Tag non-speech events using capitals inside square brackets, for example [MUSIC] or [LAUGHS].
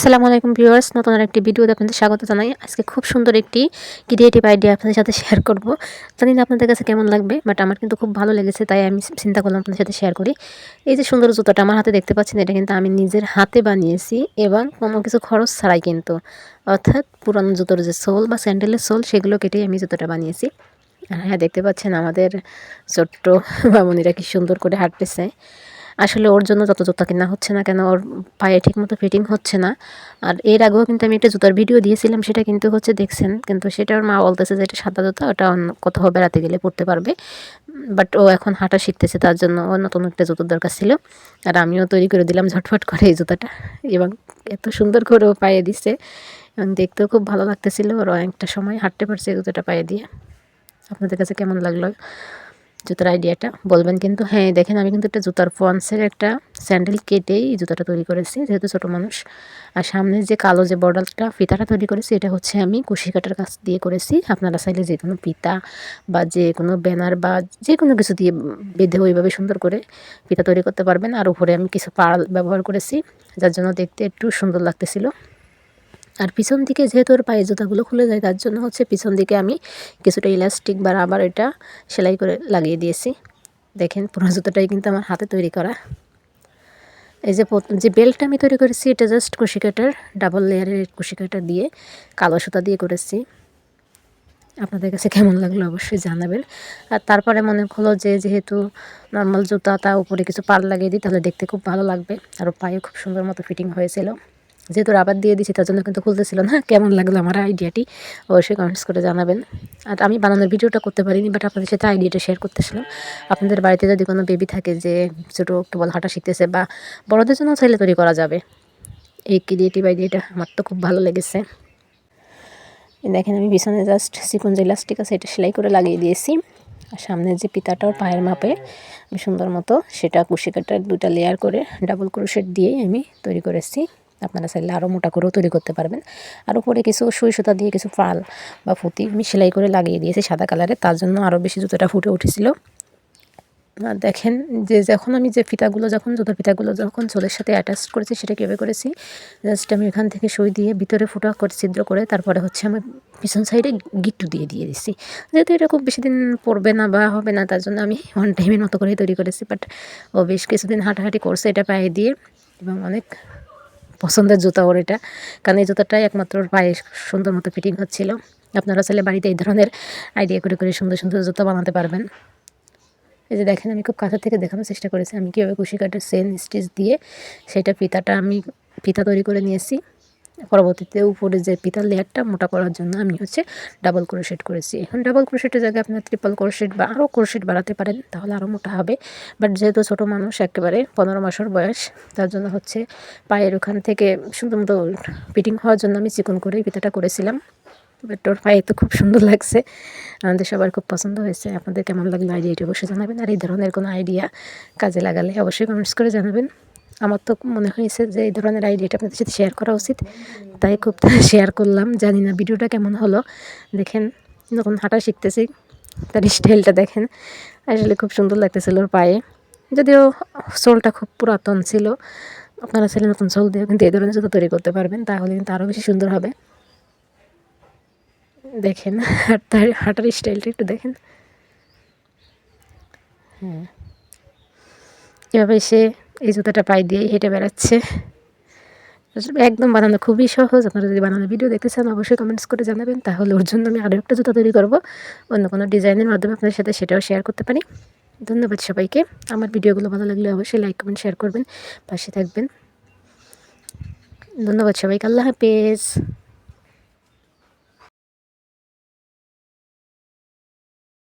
আসসালামু আলাইকুম ভিউয়ার্স, নতুন আর একটি ভিডিওতে আপনাদের স্বাগত জানাই। আজকে খুব সুন্দর একটি ক্রিয়েটিভ আইডিয়া আপনাদের সাথে শেয়ার করব। জানি না আপনাদের কাছে কেমন লাগবে বাট আমার কিন্তু খুব ভালো লেগেছে, তাই আমি চিন্তা করলাম আপনাদের সাথে শেয়ার করি। এই যে সুন্দর জুতোটা আমার হাতে দেখতে পাচ্ছেন, এটা কিন্তু আমি নিজের হাতে বানিয়েছি এবং কোনো কিছু খরচ ছাড়াই কিন্তু। অর্থাৎ পুরানো জুতোর যে সোল বা স্যান্ডেলের সোল, সেগুলো কেটেই আমি জুতোটা বানিয়েছি। হ্যাঁ দেখতে পাচ্ছেন আমাদের ছোট্ট বামুনিরা কি সুন্দর করে হাঁটতেছে। আসলে ওর জন্য যত জুতা কেনা হচ্ছে না কেন, ওর পায়ে ঠিক মতো ফিটিং হচ্ছে না। আর এর আগেও কিন্তু আমি একটা জুতার ভিডিও দিয়েছিলাম, সেটা কিন্তু হচ্ছে দেখছেন, কিন্তু সেটা ওর মা বলতেছে যে এটা সাদা জুতা, ওটা অন্য কোথাও বেড়াতে গেলে পড়তে পারবে। বাট ও এখন হাঁটা শিখতেছে, তার জন্য ও নতুন একটা জুতোর দরকার ছিল। আর আমিও তৈরি করে দিলাম ঝটফট করে এই জুতাটা। এবং এত সুন্দর করে ও পায়ে দিছে এবং দেখতেও খুব ভালো লাগতেছিল। ওর অনেকটা সময় হাঁটতে পারছে এই জুতোটা পায়ে দিয়ে। আপনাদের কাছে কেমন লাগল? জুতার আইডিয়াটা। বলবেন কিন্তু হ্যাঁ দেখেন আমি কিন্তু একটা জুতার ফন্সের একটা স্যান্ডেল কেটেই জুতাটা তৈরি করেছি, যেহেতু ছোটো মানুষ। আর সামনে যে কালো যে বর্ডারটা, ফিতাটা তৈরি করেছি, এটা হচ্ছে আমি কুশি কাটার কাছ দিয়ে করেছি। আপনারা চাইলে যে কোনো ফিতা বা যে কোনো ব্যানার বা যে কোনো কিছু দিয়ে বেঁধে ওইভাবে সুন্দর করে ফিতা তৈরি করতে পারবেন। আর উপরে আমি কিছু পাড় ব্যবহার করেছি, যার জন্য দেখতে একটু সুন্দর লাগতেছিল। আর পিছন দিকে যেহেতু ওর পায়ে জুতাগুলো খুলে যায়, তার জন্য হচ্ছে পিছন দিকে আমি কিছুটা ইলাস্টিক বা আবার এটা সেলাই করে লাগিয়ে দিয়েছি। দেখেন, পুরো জুতোটাই কিন্তু আমার হাতে তৈরি করা। এই যে যে বেল্টটা আমি তৈরি করেছি, এটা জাস্ট কুশি কাটার ডাবল লেয়ারের কুশি কাটার দিয়ে কালো সুতা দিয়ে করেছি। আপনাদের কাছে কেমন লাগল অবশ্যই জানাবেন। আর তারপরে মনে হলো যে যেহেতু নর্মাল জুতা তা উপরে কিছু পার লাগিয়ে দিই, তাহলে দেখতে খুব ভালো লাগবে। আর পায়ে খুব সুন্দর মতো ফিটিং হয়েছিল। যেহেতু রাবার দিয়ে দিছি তার জন্য কিন্তু খুলতেছিল না। কেমন লাগল আমার আইডিয়াটি অবশ্যই কমেন্টস করে জানাবেন। আর আমি বানানোর ভিডিওটা করতে পারিনি বাট আপনাদের সাথে আইডিয়াটা শেয়ার করতেছিলাম। আপনাদের বাড়িতে যদি কোনো বেবি থাকে যে ছোটো কেবল হাঁটা শিখতেছে বা বড়দের জন্য চাইলে তৈরি করা যাবে, এই ক্রিয়েটিভ আইডিয়াটা আমার তো খুব ভালো লেগেছে। দেখেন আমি বিছানে জাস্ট সিকুন যে ইলাস্টিক আছে, এটা সেলাই করে লাগিয়ে দিয়েছি। আর সামনের যে পিতাটার পায়ের মাপে আমি সুন্দর মতো সেটা কুশি কাটার দুটা লেয়ার করে ডাবল ক্রোশেট দিয়ে আমি তৈরি করেছি। আপনারা চাইলে আরও মোটা করেও তৈরি করতে পারবেন। আর উপরে কিছু সুই সুতা দিয়ে কিছু ফাল বা ফুতি আমি সেলাই করে লাগিয়ে দিয়েছি সাদা কালারে, তার জন্য আরও বেশি জুতোটা ফুটে উঠেছিল। দেখেন যে যখন আমি যে ফিতাগুলো যখন, জুতোর ফিতাগুলো যখন চোলের সাথে অ্যাটাচ করেছি সেটা কীভাবে করেছি? জাস্ট আমি এখান থেকে সই দিয়ে ভিতরে ফুটা করে ছিদ্র করে তারপরে হচ্ছে আমি পিছন সাইডে গিট্টু দিয়ে দিয়ে দিচ্ছি যেহেতু এটা খুব বেশি দিন পড়বে না বা হবে না, তার জন্য আমি ওয়ান টাইমের মতো করেই তৈরি করেছি। বাট ও বেশ কিছুদিন হাঁটাহাঁটি করছে এটা পায়ে দিয়ে এবং অনেক পছন্দের জুতা ওর এটা। কারণ এই জুতাটাই একমাত্র পায়ে সুন্দর মতো ফিটিং হচ্ছিল। আপনারা চাইলে বাড়িতে এই ধরনের আইডিয়া করে করে সুন্দর সুন্দর জুতা বানাতে পারবেন। এই যে দেখেন, আমি খুব কাছের থেকে দেখানোর চেষ্টা করেছি। আমি কীভাবে কুশি সেন স্টিচ দিয়ে সেটা ফিতাটা আমি, ফিতা তৈরি করে নিয়েছি। পরবর্তীতে উপরে যে পিতার লেয়ারটা মোটা করার জন্য আমি হচ্ছে ডাবল ক্রোশেট করেছি। এখন ডাবল ক্রোশেটের জায়গায় আপনার ট্রিপল ক্রোশেট বা আরও ক্রোশেট বাড়াতে পারেন, তাহলে আরও মোটা হবে। বাট যেহেতু ছোটো মানুষ একেবারে পনেরো মাসের বয়স, তার জন্য হচ্ছে পায়ের ওখান থেকে সুন্দর মতো ফিটিং হওয়ার জন্য আমি চিকন করে পিতাটা করেছিলাম। বাট ওর পায়ে তো খুব সুন্দর লাগছে। আমাদের সবার খুব পছন্দ হয়েছে। আপনাদের কেমন লাগল আইডিয়াটি অবশ্যই জানাবেন। আর এই ধরনের কোনো আইডিয়া কাজে লাগালে অবশ্যই কমেন্টস করে জানাবেন। আমার তো মনে হয়েছে যে এই ধরনের আইডিয়াটা আপনাদের সাথে শেয়ার করা উচিত। তাই খুব [LAUGHS] শেয়ার করলাম, জানি না ভিডিওটা কেমন হলো। দেখেন, যখন হাঁটা শিখতেছি, তার স্টাইলটা দেখেন, আসলে খুব সুন্দর লাগতেছিল ওর পায়ে। যদিও সোলটা খুব পুরাতন ছিল, আপনারা ছেলে নতুন সোল দিয়ে কিন্তু এই ধরনের জুতো তৈরি করতে পারবেন, তাহলে কিন্তু আরও বেশি সুন্দর হবে। দেখেন আর তার হাঁটার স্টাইলটা একটু দেখেন। হ্যাঁ। এভাবে সে এই জুতাটা পায়ে দিয়ে হেঁটে বেড়াচ্ছে। একদম বানানো খুবই সহজ। আপনারা যদি বানানো ভিডিও দেখতে চান, অবশ্যই কমেন্টস করে জানাবেন। তাহলে ওর জন্য আমি আরও একটা জুতা তৈরি করব। অন্য কোনো ডিজাইনের মাধ্যমে আপনার সাথে সেটাও শেয়ার করতে পারি। ধন্যবাদ সবাইকে। আমার ভিডিওগুলো ভালো লাগলে অবশ্যই লাইক কমেন্ট শেয়ার করবেন। পাশে থাকবেন। ধন্যবাদ সবাইকে। আল্লাহ হাফেজ।